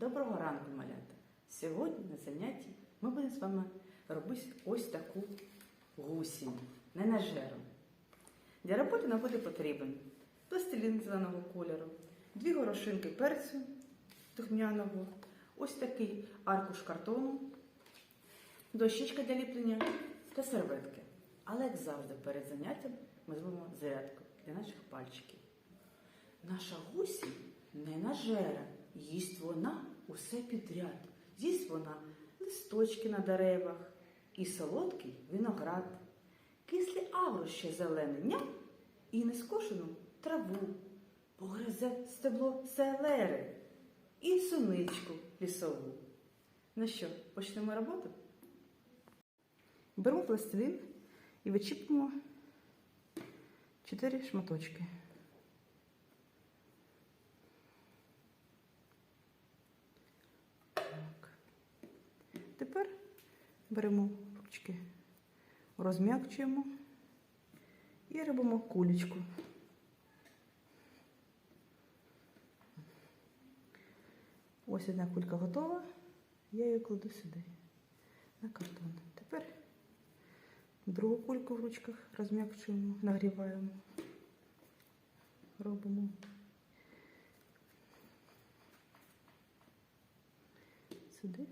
Доброго ранку, малята! Сьогодні на занятті ми будемо з вами робити ось таку гусінь, ненажеру. Для роботи нам буде потрібен пластилін зеленого кольору, дві горошинки перцю духмяного, ось такий аркуш картону, дощечка для ліплення та серветки. Але, як завжди, перед заняттям ми зробимо зарядку для наших пальчиків. Наша гусінь не нажера, їсть вона усе підряд. Їсть вона листочки на деревах і солодкий виноград, кислі аврощі зелене ням і нескошену траву, погризе стебло селери і суничку лісову. Ну що, почнемо роботу? Беремо пластилін і вичіпимо чотири шматочки. Тепер беремо ручки, розм'якчуємо і робимо кулечку. Ось одна кулька готова, я її кладу сюди, на картон. Тепер другу кульку в ручках розм'якчуємо, нагріваємо, робимо. сюди.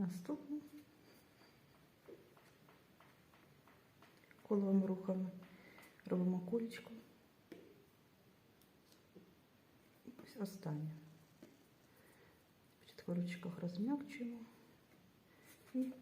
Наступну коловими рухами робимо кулечку. І ось останнє. Спочатку ручках розм'якчуємо і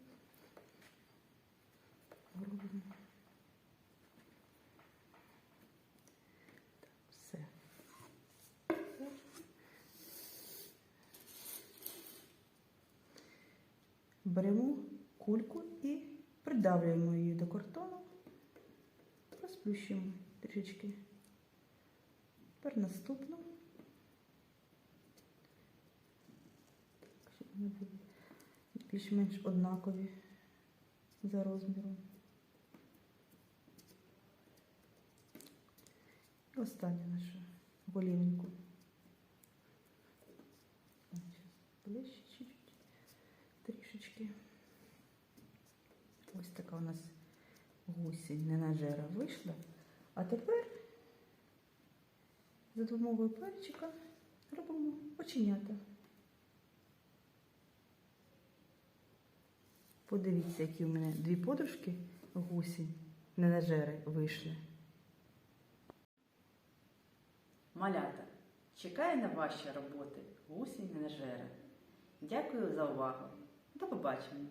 Беремо кульку і придавлюємо її до картону, розплющуємо трішечки. Тепер наступну. Щоб вони були більш-менш однакові за розміром. І останню нашу голівеньку. Трішечки. Ось така у нас гусінь ненажера вийшла. А тепер за допомогою пальчика робимо оченята. Подивіться, які у мене дві подружки гусінь ненажери вийшли. Малята, чекаю на ваші роботи гусінь ненажера. Дякую за увагу. До побачення!